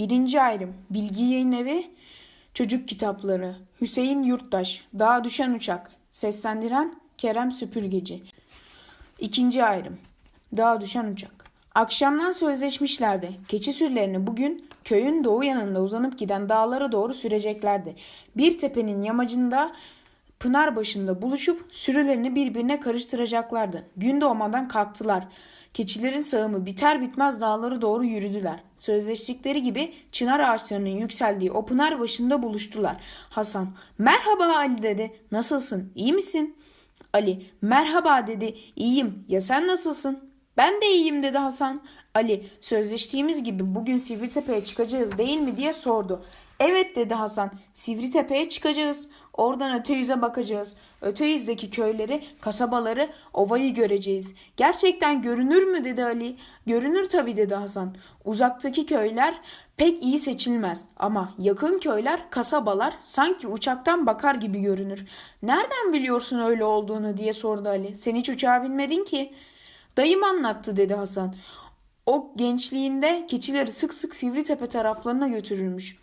Birinci ayrım Bilgi Yayın Evi Çocuk Kitapları Hüseyin Yurttaş Dağa Düşen Uçak Seslendiren Kerem Süpürgeci İkinci ayrım Dağa Düşen Uçak Akşamdan sözleşmişlerdi. Keçi sürülerini bugün köyün doğu yanında uzanıp giden dağlara doğru süreceklerdi. Bir tepenin yamacında Pınar başında buluşup sürülerini birbirine karıştıracaklardı. Gün doğmadan kalktılar. Keçilerin sağımı biter bitmez dağları doğru yürüdüler. Sözleştikleri gibi çınar ağaçlarının yükseldiği o pınar başında buluştular. Hasan, merhaba Ali dedi. Nasılsın, iyi misin? Ali, merhaba dedi. İyiyim, ya sen nasılsın? Ben de iyiyim dedi Hasan. Ali, sözleştiğimiz gibi bugün Sivritepe'ye çıkacağız değil mi diye sordu. Evet dedi Hasan. Sivritepe'ye çıkacağız. Oradan öte yüze bakacağız. Öte yüzdeki köyleri, kasabaları, ovayı göreceğiz. Gerçekten görünür mü dedi Ali. Görünür tabii dedi Hasan. Uzaktaki köyler pek iyi seçilmez ama yakın köyler, kasabalar sanki uçaktan bakar gibi görünür. Nereden biliyorsun öyle olduğunu diye sordu Ali. Sen hiç uçağa binmedin ki. Dayım anlattı dedi Hasan. O gençliğinde keçileri sık sık Sivritepe taraflarına götürürmüş.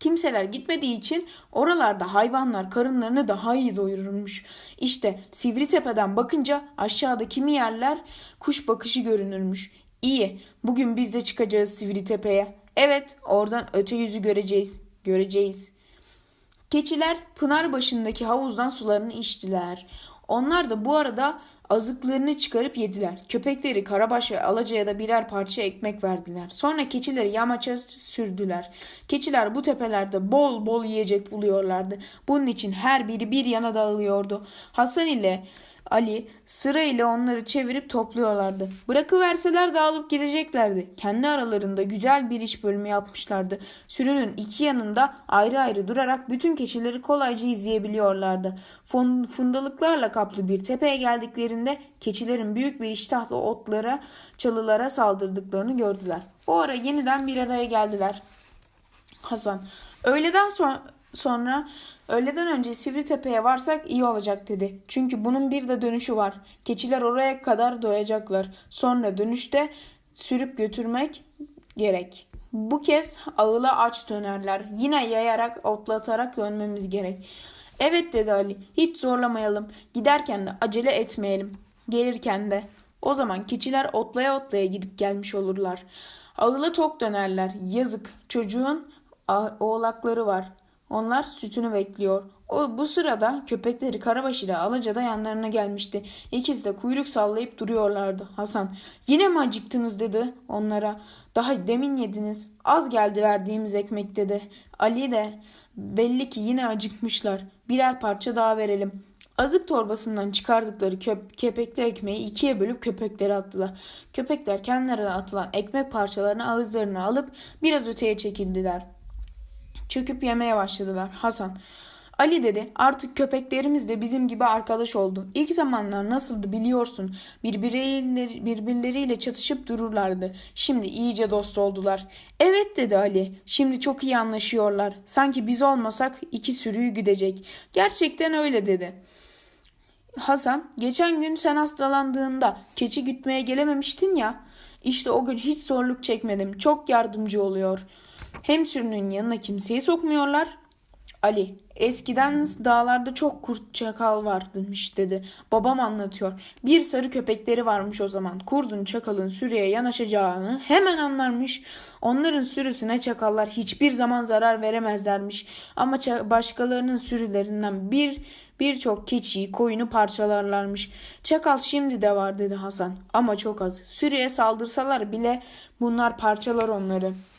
Kimseler gitmediği için oralarda hayvanlar karınlarını daha iyi doyururmuş. İşte Sivritepe'den bakınca aşağıda kimi yerler kuş bakışı görünürmüş. İyi, bugün biz de çıkacağız Sivritepe'ye. Evet, oradan öte yüzü göreceğiz. Göreceğiz. Keçiler pınar başındaki havuzdan sularını içtiler. Onlar da bu arada azıklarını çıkarıp yediler. Köpekleri Karabaş ve Alaca'ya da birer parça ekmek verdiler. Sonra keçileri yamaça sürdüler. Keçiler bu tepelerde bol bol yiyecek buluyorlardı. Bunun için her biri bir yana dağılıyordu. Hasan ile Ali sırayla onları çevirip topluyorlardı. Bırakıverseler dağılıp gideceklerdi. Kendi aralarında güzel bir iş bölümü yapmışlardı. Sürünün iki yanında ayrı ayrı durarak bütün keçileri kolayca izleyebiliyorlardı. Fundalıklarla kaplı bir tepeye geldiklerinde keçilerin büyük bir iştahla otlara, çalılara saldırdıklarını gördüler. O ara yeniden bir araya geldiler. Hasan, öğleden sonra Sonra öğleden önce Sivritepe'ye varsak iyi olacak dedi. Çünkü bunun bir de dönüşü var. Keçiler oraya kadar doyacaklar. Sonra dönüşte sürüp götürmek gerek. Bu kez ağıla aç dönerler. Yine yayarak otlatarak dönmemiz gerek. Evet dedi Ali. Hiç zorlamayalım. Giderken de acele etmeyelim. Gelirken de. O zaman keçiler otlaya otlaya gidip gelmiş olurlar. Ağıla tok dönerler. Yazık. Çocuğun oğlakları var. Onlar sütünü bekliyor. O bu sırada köpekleri Karabaş ile Alaca da yanlarına gelmişti. İkisi de kuyruk sallayıp duruyorlardı. Hasan yine mi acıktınız dedi onlara. Daha demin yediniz. Az geldi verdiğimiz ekmek dedi. Ali de belli ki yine acıkmışlar. Birer parça daha verelim. Azık torbasından çıkardıkları köp kepekli ekmeği ikiye bölüp köpeklere attılar. Köpekler kendilerine atılan ekmek parçalarını ağızlarına alıp biraz öteye çekildiler. Çöküp yemeye başladılar. Hasan. Ali dedi artık köpeklerimiz de bizim gibi arkadaş oldu. İlk zamanlar nasıldı biliyorsun. Birbirleriyle, çatışıp dururlardı. Şimdi iyice dost oldular. Evet dedi Ali. Şimdi çok iyi anlaşıyorlar. Sanki biz olmasak iki sürüyü güdecek. Gerçekten öyle dedi. Hasan geçen gün sen hastalandığında keçi gütmeye gelememiştin ya. İşte o gün hiç zorluk çekmedim. Çok yardımcı oluyor. Hem sürünün yanına kimseyi sokmuyorlar. Ali, eskiden dağlarda çok kurt çakal varmış dedi. Babam anlatıyor. Bir sarı köpekleri varmış o zaman. Kurdun çakalın sürüye yanaşacağını hemen anlarmış. Onların sürüsüne çakallar hiçbir zaman zarar veremezlermiş. Ama başkalarının sürülerinden bir birçok keçiyi, koyunu parçalarlarmış. Çakal şimdi de var dedi Hasan. Ama çok az. Sürüye saldırsalar bile bunlar parçalar onları.''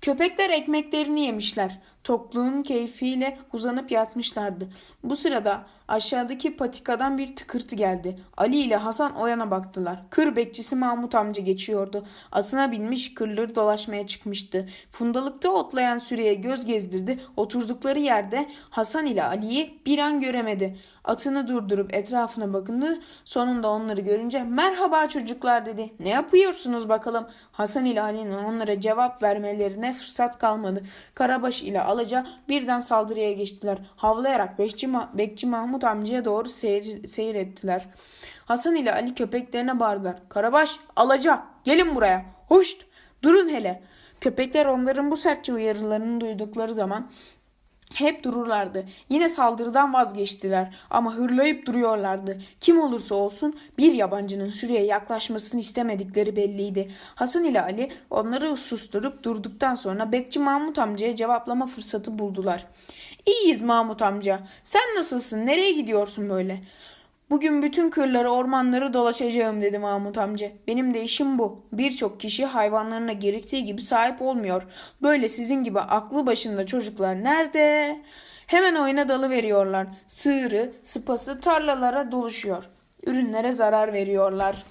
Köpekler ekmeklerini yemişler. Tokluğun keyfiyle uzanıp yatmışlardı. Bu sırada aşağıdaki patikadan bir tıkırtı geldi. Ali ile Hasan o yana baktılar. Kır bekçisi Mahmut amca geçiyordu. Atına binmiş kırları dolaşmaya çıkmıştı. Fundalıkta otlayan süreye göz gezdirdi. Oturdukları yerde Hasan ile Ali'yi bir an göremedi. Atını durdurup etrafına bakındı. Sonunda onları görünce merhaba çocuklar dedi. Ne yapıyorsunuz bakalım? Hasan ile Ali'nin onlara cevap vermelerine fırsat kalmadı. Karabaş ile Alaca birden saldırıya geçtiler. Havlayarak Bekçi, Ma Bekçi Mahmut amcaya doğru seyir, seyir ettiler. Hasan ile Ali köpeklerine bağırdılar. Karabaş, Alaca gelin buraya. Hoşt durun hele. Köpekler onların bu sertçe uyarılarını duydukları zaman hep dururlardı. Yine saldırıdan vazgeçtiler ama hırlayıp duruyorlardı. Kim olursa olsun bir yabancının sürüye yaklaşmasını istemedikleri belliydi. Hasan ile Ali onları susturup durduktan sonra Bekçi Mahmut amcaya cevaplama fırsatı buldular. İyiyiz Mahmut amca. Sen nasılsın? Nereye gidiyorsun böyle? Bugün bütün kırları, ormanları dolaşacağım dedi Mahmut amca. Benim de işim bu. Birçok kişi hayvanlarına gerektiği gibi sahip olmuyor. Böyle sizin gibi aklı başında çocuklar nerede? Hemen oyuna dalı veriyorlar. Sığırı, sıpası tarlalara doluşuyor. Ürünlere zarar veriyorlar.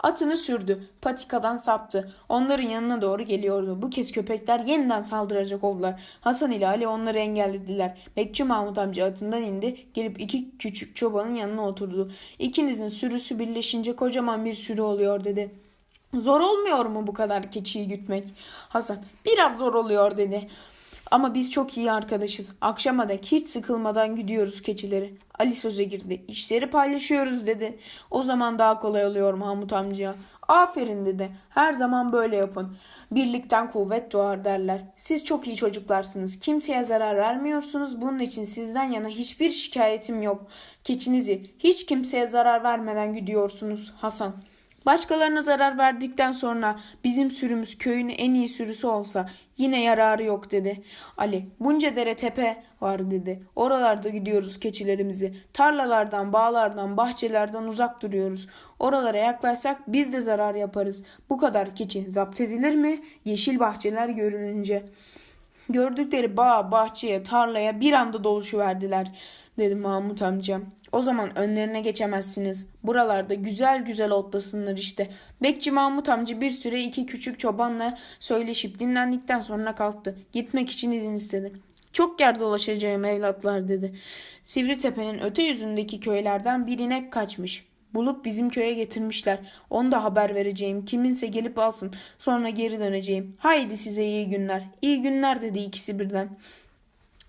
Atını sürdü. Patikadan saptı. Onların yanına doğru geliyordu. Bu kez köpekler yeniden saldıracak oldular. Hasan ile Ali onları engellediler. Bekçi Mahmut amca atından indi. Gelip iki küçük çobanın yanına oturdu. İkinizin sürüsü birleşince kocaman bir sürü oluyor dedi. Zor olmuyor mu bu kadar keçiyi gütmek? Hasan biraz zor oluyor dedi. Ama biz çok iyi arkadaşız. Akşama dek hiç sıkılmadan gidiyoruz keçileri. Ali söze girdi. İşleri paylaşıyoruz dedi. O zaman daha kolay oluyor Mahmut amcaya. Aferin dedi. Her zaman böyle yapın. Birlikten kuvvet doğar derler. Siz çok iyi çocuklarsınız. Kimseye zarar vermiyorsunuz. Bunun için sizden yana hiçbir şikayetim yok. Keçinizi hiç kimseye zarar vermeden gidiyorsunuz Hasan. Başkalarına zarar verdikten sonra bizim sürümüz köyün en iyi sürüsü olsa yine yararı yok dedi. Ali bunca dere tepe var dedi. Oralarda gidiyoruz keçilerimizi. Tarlalardan, bağlardan, bahçelerden uzak duruyoruz. Oralara yaklaşsak biz de zarar yaparız. Bu kadar keçi zapt edilir mi? Yeşil bahçeler görününce. Gördükleri bağ, bahçeye, tarlaya bir anda doluşuverdiler dedi Mahmut amca. O zaman önlerine geçemezsiniz. Buralarda güzel güzel otlasınlar işte. Bekçi Mahmut amca bir süre iki küçük çobanla söyleşip dinlendikten sonra kalktı. Gitmek için izin istedi. Çok yer dolaşacağım evlatlar dedi. Sivritepe'nin öte yüzündeki köylerden bir inek kaçmış. Bulup bizim köye getirmişler. Onu da haber vereceğim. Kiminse gelip alsın. Sonra geri döneceğim. Haydi size iyi günler. İyi günler dedi ikisi birden.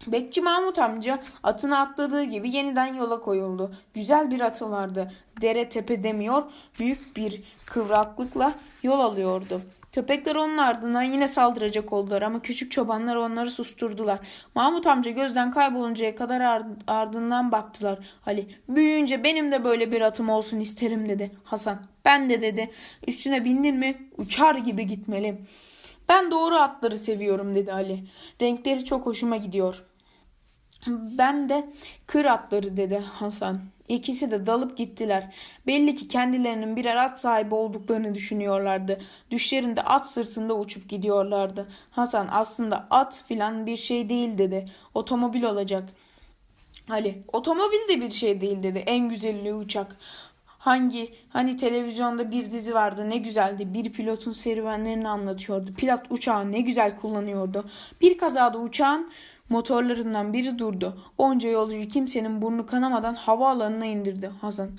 Bekçi Mahmut amca atına atladığı gibi yeniden yola koyuldu. Güzel bir atı vardı. Dere tepe demiyor, büyük bir kıvraklıkla yol alıyordu. Köpekler onun ardından yine saldıracak oldular ama küçük çobanlar onları susturdular. Mahmut amca gözden kayboluncaya kadar ardından baktılar. Ali büyüyünce benim de böyle bir atım olsun isterim dedi. Hasan ben de dedi. Üstüne bindin mi uçar gibi gitmeli. Ben doğru atları seviyorum dedi Ali. Renkleri çok hoşuma gidiyor. Ben de kır atları dedi Hasan. İkisi de dalıp gittiler. Belli ki kendilerinin birer at sahibi olduklarını düşünüyorlardı. Düşlerinde at sırtında uçup gidiyorlardı. Hasan aslında at filan bir şey değil dedi. Otomobil olacak. Ali otomobil de bir şey değil dedi. En güzeli uçak. Hangi hani televizyonda bir dizi vardı ne güzeldi. Bir pilotun serüvenlerini anlatıyordu. Pilot uçağı ne güzel kullanıyordu. Bir kazada uçağın Motorlarından biri durdu. Onca yolcuyu kimsenin burnu kanamadan havaalanına indirdi Hasan.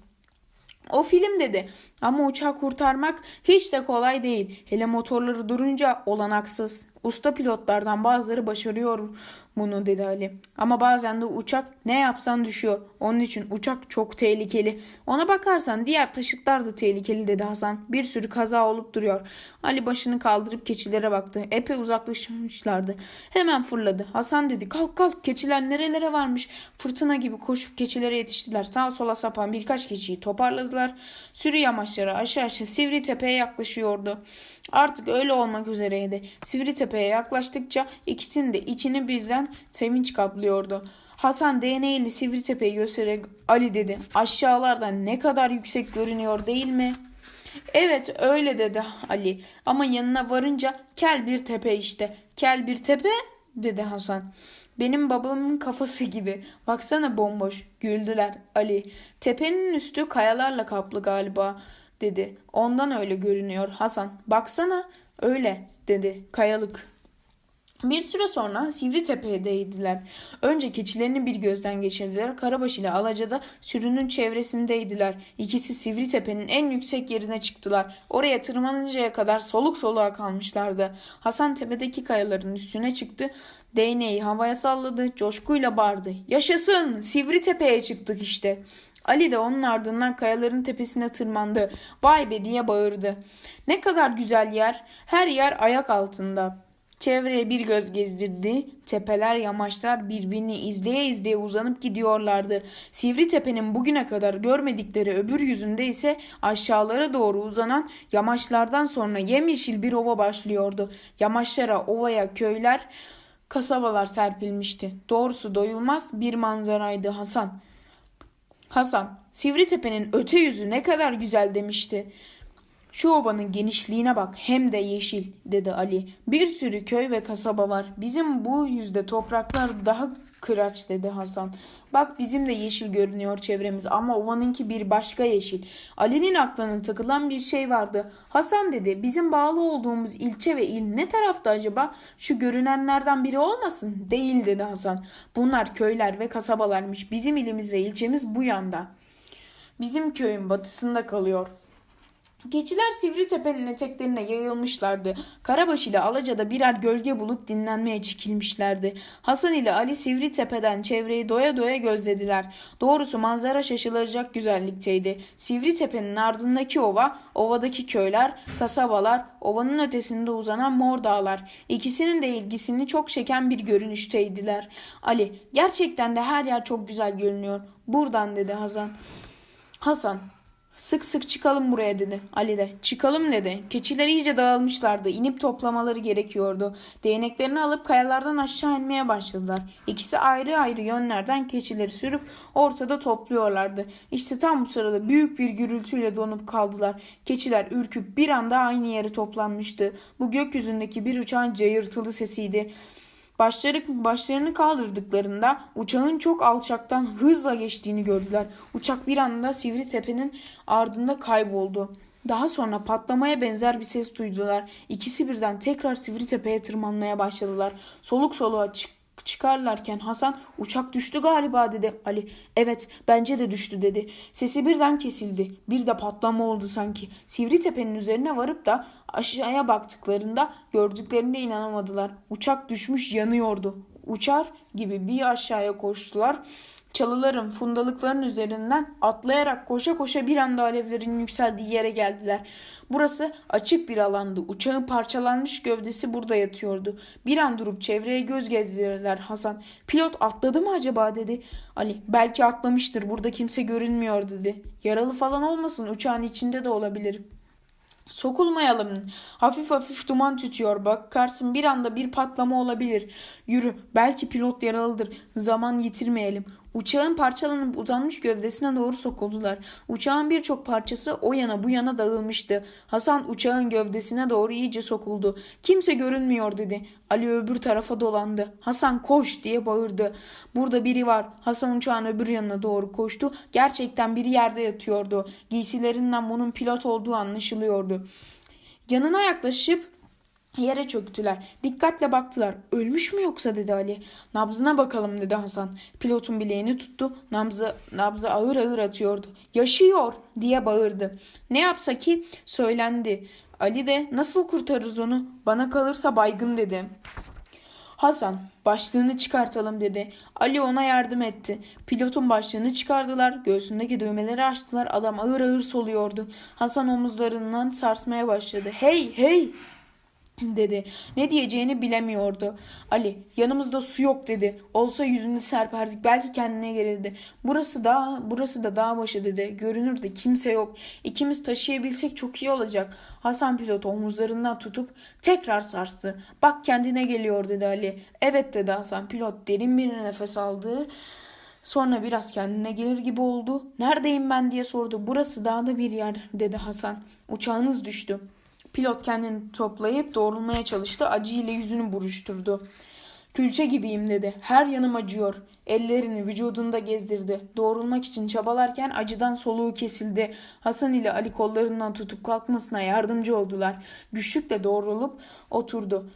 O film dedi ama uçağı kurtarmak hiç de kolay değil. Hele motorları durunca olanaksız. Usta pilotlardan bazıları başarıyor bunu dedi Ali. Ama bazen de uçak ne yapsan düşüyor. Onun için uçak çok tehlikeli. Ona bakarsan diğer taşıtlar da tehlikeli dedi Hasan. Bir sürü kaza olup duruyor. Ali başını kaldırıp keçilere baktı. Epey uzaklaşmışlardı. Hemen fırladı. Hasan dedi kalk kalk keçiler nerelere varmış. Fırtına gibi koşup keçilere yetiştiler. Sağa sola sapan birkaç keçiyi toparladılar. Sürü yamaçları aşağı aşağı Sivri Tepe'ye yaklaşıyordu. Artık öyle olmak üzereydi. Sivri Tepe'ye yaklaştıkça ikisinin de içini birden sevinç kaplıyordu. Hasan değneğiyle Sivri göstererek Ali dedi. Aşağılardan ne kadar yüksek görünüyor değil mi? Evet öyle dedi Ali ama yanına varınca kel bir tepe işte. Kel bir tepe dedi Hasan. Benim babamın kafası gibi. Baksana bomboş. Güldüler Ali. Tepenin üstü kayalarla kaplı galiba dedi. Ondan öyle görünüyor Hasan. Baksana öyle dedi. Kayalık. Bir süre sonra Sivri değdiler. Önce keçilerini bir gözden geçirdiler. Karabaş ile Alaca'da sürünün çevresindeydiler. İkisi Sivri Tepe'nin en yüksek yerine çıktılar. Oraya tırmanıncaya kadar soluk soluğa kalmışlardı. Hasan tepedeki kayaların üstüne çıktı. Değneği havaya salladı. Coşkuyla bağırdı. Yaşasın! Sivri Tepe'ye çıktık işte. Ali de onun ardından kayaların tepesine tırmandı. Vay be diye bağırdı. Ne kadar güzel yer. Her yer ayak altında. Çevreye bir göz gezdirdi. Tepeler, yamaçlar birbirini izleye izleye uzanıp gidiyorlardı. Sivri tepenin bugüne kadar görmedikleri öbür yüzünde ise aşağılara doğru uzanan yamaçlardan sonra yemyeşil bir ova başlıyordu. Yamaçlara, ovaya, köyler, kasabalar serpilmişti. Doğrusu doyulmaz bir manzaraydı Hasan. Hasan, Sivritepe'nin öte yüzü ne kadar güzel demişti. Şu ovanın genişliğine bak hem de yeşil dedi Ali. Bir sürü köy ve kasaba var. Bizim bu yüzde topraklar daha kıraç dedi Hasan. Bak bizim de yeşil görünüyor çevremiz ama ovanınki bir başka yeşil. Ali'nin aklına takılan bir şey vardı. Hasan dedi bizim bağlı olduğumuz ilçe ve il ne tarafta acaba? Şu görünenlerden biri olmasın? Değil dedi Hasan. Bunlar köyler ve kasabalarmış. Bizim ilimiz ve ilçemiz bu yanda. Bizim köyün batısında kalıyor. Geçiler Sivritepe'nin eteklerine yayılmışlardı. Karabaş ile Alaca'da birer gölge bulup dinlenmeye çekilmişlerdi. Hasan ile Ali Sivritepe'den çevreyi doya doya gözlediler. Doğrusu manzara şaşılacak güzellikteydi. Sivritepe'nin ardındaki ova, ovadaki köyler, kasabalar, ovanın ötesinde uzanan mor dağlar. İkisinin de ilgisini çok çeken bir görünüşteydiler. Ali, gerçekten de her yer çok güzel görünüyor. Buradan dedi Hasan. Hasan, Sık sık çıkalım buraya dedi Ali de. Çıkalım dedi. Keçiler iyice dağılmışlardı. İnip toplamaları gerekiyordu. Değneklerini alıp kayalardan aşağı inmeye başladılar. İkisi ayrı ayrı yönlerden keçileri sürüp ortada topluyorlardı. İşte tam bu sırada büyük bir gürültüyle donup kaldılar. Keçiler ürküp bir anda aynı yere toplanmıştı. Bu gökyüzündeki bir uçağın cayırtılı sesiydi. Başları, başlarını kaldırdıklarında uçağın çok alçaktan hızla geçtiğini gördüler. Uçak bir anda Sivri Tepe'nin ardında kayboldu. Daha sonra patlamaya benzer bir ses duydular. İkisi birden tekrar Sivri Tepe'ye tırmanmaya başladılar. Soluk soluğa çık çıkarlarken Hasan uçak düştü galiba dedi. Ali evet bence de düştü dedi. Sesi birden kesildi. Bir de patlama oldu sanki. Sivri tepenin üzerine varıp da aşağıya baktıklarında gördüklerine inanamadılar. Uçak düşmüş yanıyordu. Uçar gibi bir aşağıya koştular. Çalıların, fundalıkların üzerinden atlayarak koşa koşa bir anda alevlerin yükseldiği yere geldiler. Burası açık bir alandı. Uçağın parçalanmış gövdesi burada yatıyordu. Bir an durup çevreye göz gezdirdiler Hasan. Pilot atladı mı acaba dedi. Ali belki atlamıştır burada kimse görünmüyor dedi. Yaralı falan olmasın uçağın içinde de olabilir. Sokulmayalım. Hafif hafif duman tütüyor. Bakarsın bir anda bir patlama olabilir. Yürü. Belki pilot yaralıdır. Zaman yitirmeyelim. Uçağın parçalanıp uzanmış gövdesine doğru sokuldular. Uçağın birçok parçası o yana bu yana dağılmıştı. Hasan uçağın gövdesine doğru iyice sokuldu. Kimse görünmüyor dedi. Ali öbür tarafa dolandı. Hasan koş diye bağırdı. Burada biri var. Hasan uçağın öbür yanına doğru koştu. Gerçekten biri yerde yatıyordu. Giysilerinden bunun pilot olduğu anlaşılıyordu. Yanına yaklaşıp Yere çöktüler. Dikkatle baktılar. Ölmüş mü yoksa dedi Ali. Nabzına bakalım dedi Hasan. Pilotun bileğini tuttu. Nabzı, nabzı ağır ağır atıyordu. Yaşıyor diye bağırdı. Ne yapsa ki söylendi. Ali de nasıl kurtarırız onu? Bana kalırsa baygın dedi. Hasan başlığını çıkartalım dedi. Ali ona yardım etti. Pilotun başlığını çıkardılar. Göğsündeki düğmeleri açtılar. Adam ağır ağır soluyordu. Hasan omuzlarından sarsmaya başladı. Hey hey dedi. Ne diyeceğini bilemiyordu. Ali yanımızda su yok dedi. Olsa yüzünü serperdik belki kendine gelirdi. Burası da burası da dağ başı dedi. Görünür de kimse yok. İkimiz taşıyabilsek çok iyi olacak. Hasan pilot omuzlarından tutup tekrar sarstı. Bak kendine geliyor dedi Ali. Evet dedi Hasan pilot derin bir nefes aldı. Sonra biraz kendine gelir gibi oldu. Neredeyim ben diye sordu. Burası dağda bir yer dedi Hasan. Uçağınız düştü. Pilot kendini toplayıp doğrulmaya çalıştı. Acı yüzünü buruşturdu. Külçe gibiyim dedi. Her yanım acıyor. Ellerini vücudunda gezdirdi. Doğrulmak için çabalarken acıdan soluğu kesildi. Hasan ile Ali kollarından tutup kalkmasına yardımcı oldular. Güçlükle doğrulup oturdu.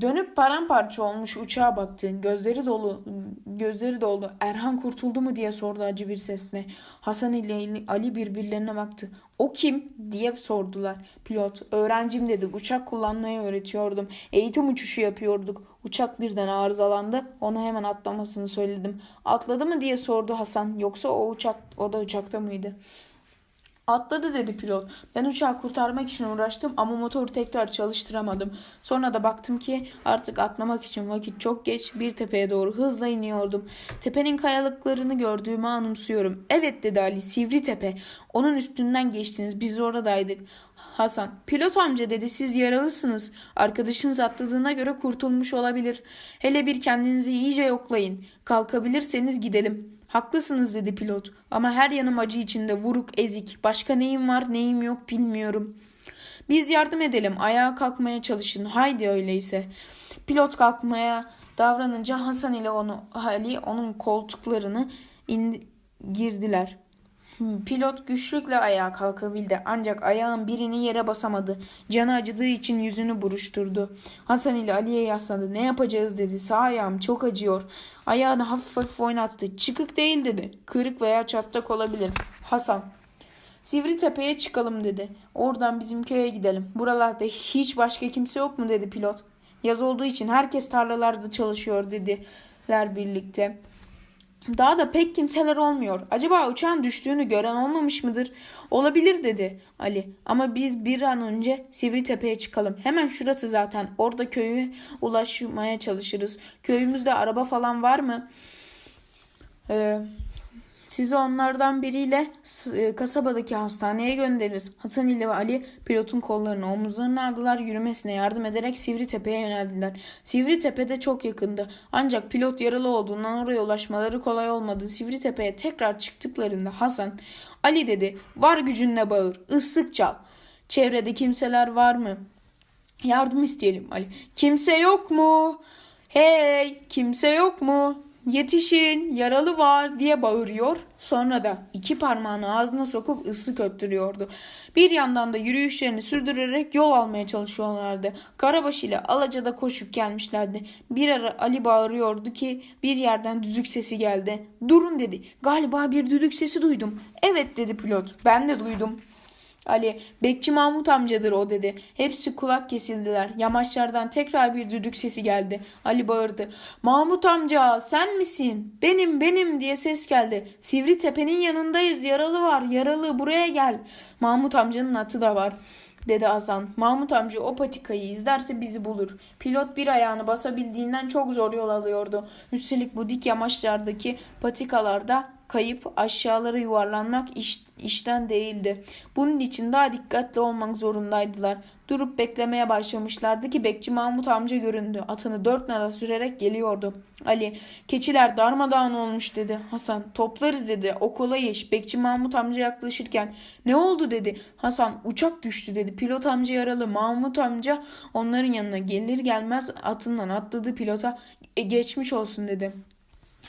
Dönüp paramparça olmuş uçağa baktı. Gözleri dolu, gözleri doldu. Erhan kurtuldu mu diye sordu acı bir sesle. Hasan ile Ali birbirlerine baktı. O kim diye sordular. Pilot, öğrencim dedi. Uçak kullanmayı öğretiyordum. Eğitim uçuşu yapıyorduk. Uçak birden arızalandı. Ona hemen atlamasını söyledim. Atladı mı diye sordu Hasan. Yoksa o uçak, o da uçakta mıydı? Atladı dedi pilot. Ben uçağı kurtarmak için uğraştım ama motoru tekrar çalıştıramadım. Sonra da baktım ki artık atlamak için vakit çok geç bir tepeye doğru hızla iniyordum. Tepenin kayalıklarını gördüğümü anımsıyorum. Evet dedi Ali sivri tepe. Onun üstünden geçtiniz biz oradaydık. Hasan pilot amca dedi siz yaralısınız. Arkadaşınız atladığına göre kurtulmuş olabilir. Hele bir kendinizi iyice yoklayın. Kalkabilirseniz gidelim. Haklısınız dedi pilot. Ama her yanım acı içinde vuruk ezik. Başka neyim var neyim yok bilmiyorum. Biz yardım edelim. Ayağa kalkmaya çalışın. Haydi öyleyse. Pilot kalkmaya davranınca Hasan ile onu Ali onun koltuklarını in, girdiler. Pilot güçlükle ayağa kalkabildi ancak ayağın birini yere basamadı. Canı acıdığı için yüzünü buruşturdu. Hasan ile Ali'ye yaslandı. Ne yapacağız dedi. Sağ ayağım çok acıyor. Ayağını hafif hafif oynattı. Çıkık değil dedi. Kırık veya çatlak olabilir. Hasan. Sivri tepeye çıkalım dedi. Oradan bizim köye gidelim. Buralarda hiç başka kimse yok mu dedi pilot. Yaz olduğu için herkes tarlalarda çalışıyor dediler birlikte. Daha da pek kimseler olmuyor. Acaba uçağın düştüğünü gören olmamış mıdır? Olabilir dedi Ali. Ama biz bir an önce Sivritepe'ye çıkalım. Hemen şurası zaten. Orada köye ulaşmaya çalışırız. Köyümüzde araba falan var mı? Ee, sizi onlardan biriyle e, kasabadaki hastaneye göndeririz. Hasan ile Ali pilotun kollarını omuzlarına aldılar. Yürümesine yardım ederek Sivritepe'ye yöneldiler. Sivritepe de çok yakındı. Ancak pilot yaralı olduğundan oraya ulaşmaları kolay olmadı. Sivritepe'ye tekrar çıktıklarında Hasan Ali dedi var gücünle bağır ıslık çal. Çevrede kimseler var mı? Yardım isteyelim Ali. Kimse yok mu? Hey kimse yok mu? Yetişin yaralı var diye bağırıyor. Sonra da iki parmağını ağzına sokup ıslık öttürüyordu. Bir yandan da yürüyüşlerini sürdürerek yol almaya çalışıyorlardı. Karabaş ile Alaca'da koşup gelmişlerdi. Bir ara Ali bağırıyordu ki bir yerden düdük sesi geldi. Durun dedi. Galiba bir düdük sesi duydum. Evet dedi pilot. Ben de duydum. Ali, Bekçi Mahmut amcadır o dedi. Hepsi kulak kesildiler. Yamaçlardan tekrar bir düdük sesi geldi. Ali bağırdı. Mahmut amca sen misin? Benim benim diye ses geldi. Sivri tepenin yanındayız. Yaralı var. Yaralı buraya gel. Mahmut amcanın atı da var dedi Hasan. Mahmut amca o patikayı izlerse bizi bulur. Pilot bir ayağını basabildiğinden çok zor yol alıyordu. Üstelik bu dik yamaçlardaki patikalarda kayıp aşağılara yuvarlanmak iş, işten değildi. Bunun için daha dikkatli olmak zorundaydılar. Durup beklemeye başlamışlardı ki bekçi Mahmut amca göründü. Atını dört nala sürerek geliyordu. Ali, keçiler darmadağın olmuş dedi. Hasan, toplarız dedi. O kolay iş. Bekçi Mahmut amca yaklaşırken, ne oldu dedi. Hasan, uçak düştü dedi. Pilot amca yaralı. Mahmut amca onların yanına gelir gelmez atından atladı pilota. E, geçmiş olsun dedi.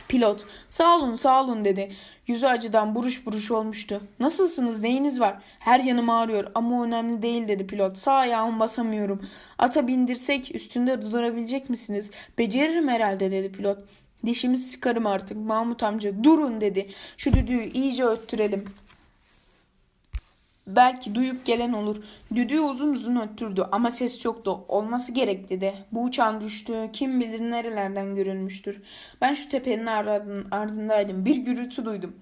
Pilot sağ olun sağ olun dedi. Yüzü acıdan buruş buruş olmuştu. Nasılsınız neyiniz var? Her yanım ağrıyor ama önemli değil dedi pilot. Sağ ayağımı basamıyorum. Ata bindirsek üstünde durabilecek misiniz? Beceririm herhalde dedi pilot. Dişimi sıkarım artık Mahmut amca durun dedi. Şu düdüğü iyice öttürelim. Belki duyup gelen olur. Düdüğü uzun uzun öttürdü ama ses çoktu. Olması gerek dedi. Bu uçağın düştüğü kim bilir nerelerden görülmüştür. Ben şu tepenin ardındaydım. Bir gürültü duydum.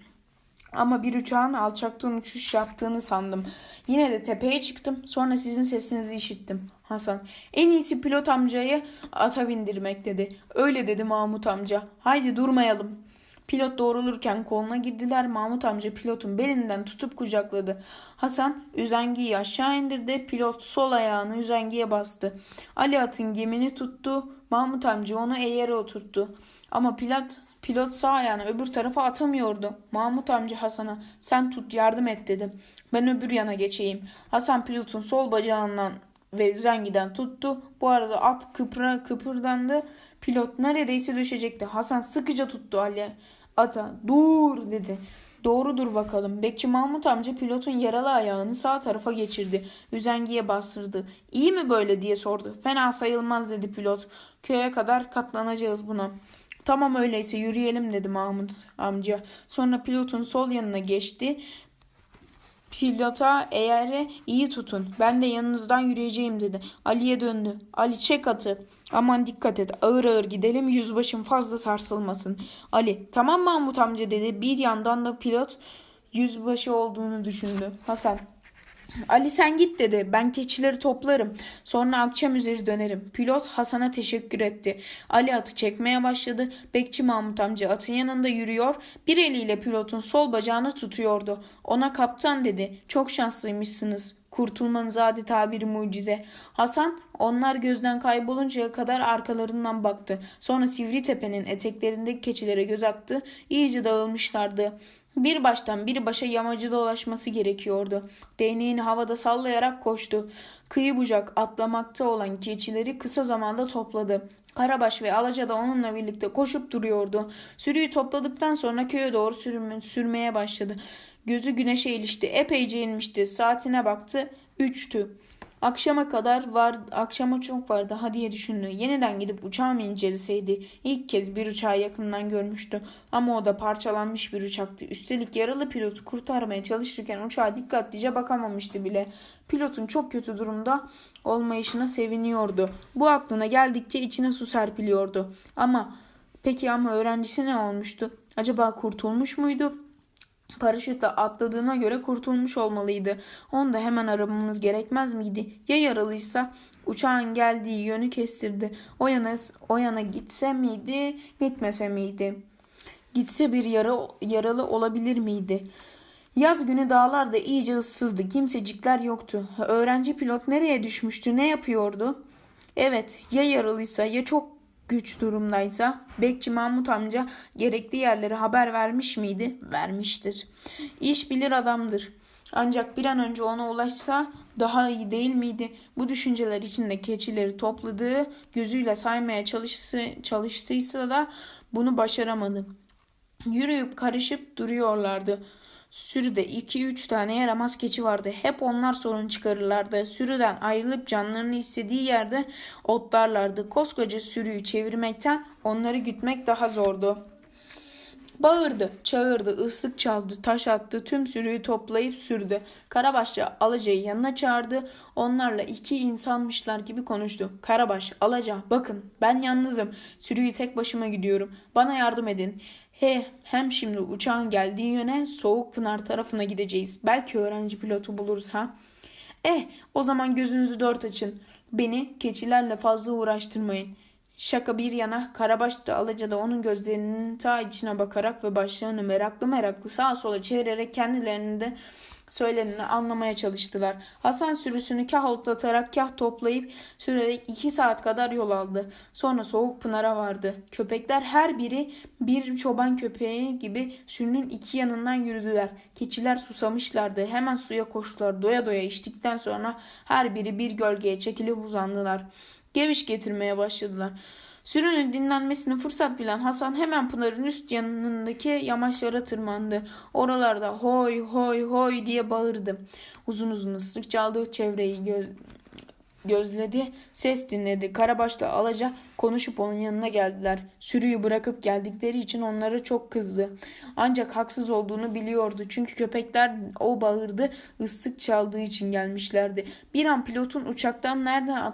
Ama bir uçağın alçaktan uçuş yaptığını sandım. Yine de tepeye çıktım. Sonra sizin sesinizi işittim. Hasan. En iyisi pilot amcayı ata bindirmek dedi. Öyle dedi Mahmut amca. Haydi durmayalım. Pilot doğrulurken koluna girdiler. Mahmut amca pilotun belinden tutup kucakladı. Hasan üzengiyi aşağı indirdi. Pilot sol ayağını üzengiye bastı. Ali atın gemini tuttu. Mahmut amca onu eğere oturttu. Ama pilot Pilot sağ ayağını öbür tarafa atamıyordu. Mahmut amca Hasan'a sen tut yardım et dedi. Ben öbür yana geçeyim. Hasan pilotun sol bacağından ve üzengiden tuttu. Bu arada at kıpra kıpırdandı. Pilot neredeyse düşecekti. Hasan sıkıca tuttu Ali ata. Dur dedi. Doğrudur bakalım. Bekçi Mahmut amca pilotun yaralı ayağını sağ tarafa geçirdi. Üzengiye bastırdı. İyi mi böyle diye sordu. Fena sayılmaz dedi pilot. Köye kadar katlanacağız buna. Tamam öyleyse yürüyelim dedi Mahmut amca. Sonra pilotun sol yanına geçti. Pilota eğeri iyi tutun. Ben de yanınızdan yürüyeceğim dedi. Ali'ye döndü. Ali çek atı. Aman dikkat et. Ağır ağır gidelim. Yüzbaşım fazla sarsılmasın. Ali tamam Mahmut amca dedi. Bir yandan da pilot yüzbaşı olduğunu düşündü. Hasan Ali sen git dedi. Ben keçileri toplarım. Sonra akşam üzeri dönerim. Pilot Hasan'a teşekkür etti. Ali atı çekmeye başladı. Bekçi Mahmut amca atın yanında yürüyor. Bir eliyle pilotun sol bacağını tutuyordu. Ona kaptan dedi. Çok şanslıymışsınız. Kurtulmanız adeta bir mucize. Hasan onlar gözden kayboluncaya kadar arkalarından baktı. Sonra Sivri Tepe'nin eteklerindeki keçilere göz attı. İyice dağılmışlardı. Bir baştan bir başa yamacı dolaşması gerekiyordu. Değneğini havada sallayarak koştu. Kıyı bucak atlamakta olan keçileri kısa zamanda topladı. Karabaş ve Alaca da onunla birlikte koşup duruyordu. Sürüyü topladıktan sonra köye doğru sürme, sürmeye başladı. Gözü güneşe ilişti. Epeyce inmişti. Saatine baktı. Üçtü. Akşama kadar var, akşama çok var daha diye düşündü. Yeniden gidip uçağı mı inceleseydi? İlk kez bir uçağı yakından görmüştü. Ama o da parçalanmış bir uçaktı. Üstelik yaralı pilotu kurtarmaya çalışırken uçağa dikkatlice bakamamıştı bile. Pilotun çok kötü durumda olmayışına seviniyordu. Bu aklına geldikçe içine su serpiliyordu. Ama peki ama öğrencisi ne olmuştu? Acaba kurtulmuş muydu? Paraşütle atladığına göre kurtulmuş olmalıydı. Onu da hemen aramamız gerekmez miydi? Ya yaralıysa? Uçağın geldiği yönü kestirdi. O yana, o yana gitse miydi, gitmese miydi? Gitse bir yara, yaralı olabilir miydi? Yaz günü dağlarda iyice ıssızdı. Kimsecikler yoktu. Öğrenci pilot nereye düşmüştü? Ne yapıyordu? Evet, ya yaralıysa ya çok güç durumdaysa Bekçi Mahmut amca gerekli yerlere haber vermiş miydi? Vermiştir. İş bilir adamdır. Ancak bir an önce ona ulaşsa daha iyi değil miydi? Bu düşünceler içinde keçileri topladığı, gözüyle saymaya çalışsı, çalıştıysa da bunu başaramadı. Yürüyüp karışıp duruyorlardı. Sürüde iki üç tane yaramaz keçi vardı. Hep onlar sorun çıkarırlardı. Sürüden ayrılıp canlarını istediği yerde otlarlardı. Koskoca sürüyü çevirmekten onları gütmek daha zordu. Bağırdı, çağırdı, ıslık çaldı, taş attı, tüm sürüyü toplayıp sürdü. Karabaşçı Alaca'yı yanına çağırdı. Onlarla iki insanmışlar gibi konuştu. Karabaş, Alaca, bakın ben yalnızım. Sürüyü tek başıma gidiyorum. Bana yardım edin. He, hem şimdi uçağın geldiği yöne Soğukpınar tarafına gideceğiz. Belki öğrenci pilotu buluruz ha. Eh, o zaman gözünüzü dört açın. Beni keçilerle fazla uğraştırmayın. Şaka bir yana Karabaş da Alaca da onun gözlerinin ta içine bakarak ve başlarını meraklı meraklı sağa sola çevirerek kendilerini de söyleneni anlamaya çalıştılar. Hasan sürüsünü kah otlatarak kah toplayıp sürerek iki saat kadar yol aldı. Sonra soğuk pınara vardı. Köpekler her biri bir çoban köpeği gibi sürünün iki yanından yürüdüler. Keçiler susamışlardı. Hemen suya koştular. Doya doya içtikten sonra her biri bir gölgeye çekilip uzandılar. Geviş getirmeye başladılar. Sürünün dinlenmesini fırsat bilen Hasan hemen Pınar'ın üst yanındaki yamaçlara tırmandı. Oralarda hoy hoy hoy diye bağırdı. Uzun uzun ıslık çaldı çevreyi gö gözledi, ses dinledi. Karabaş'ta Alaca konuşup onun yanına geldiler. Sürüyü bırakıp geldikleri için onlara çok kızdı. Ancak haksız olduğunu biliyordu. Çünkü köpekler o bağırdı, ıslık çaldığı için gelmişlerdi. Bir an pilotun uçaktan nereden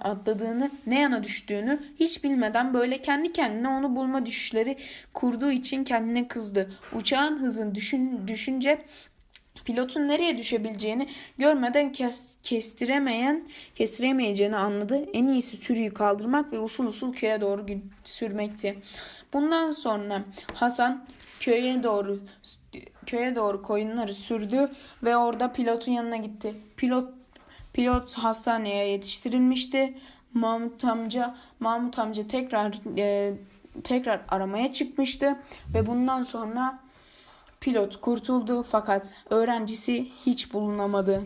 atladığını, ne yana düştüğünü hiç bilmeden böyle kendi kendine onu bulma düşüşleri kurduğu için kendine kızdı. Uçağın hızını düşün, düşünce Pilotun nereye düşebileceğini görmeden kes, kestiremeyen, kestiremeyeceğini anladı. En iyisi sürüyü kaldırmak ve usul usul köye doğru sürmekti. Bundan sonra Hasan köye doğru köye doğru koyunları sürdü ve orada pilotun yanına gitti. Pilot pilot hastaneye yetiştirilmişti. Mahmut amca Mahmut amca tekrar e, tekrar aramaya çıkmıştı ve bundan sonra Pilot kurtuldu fakat öğrencisi hiç bulunamadı.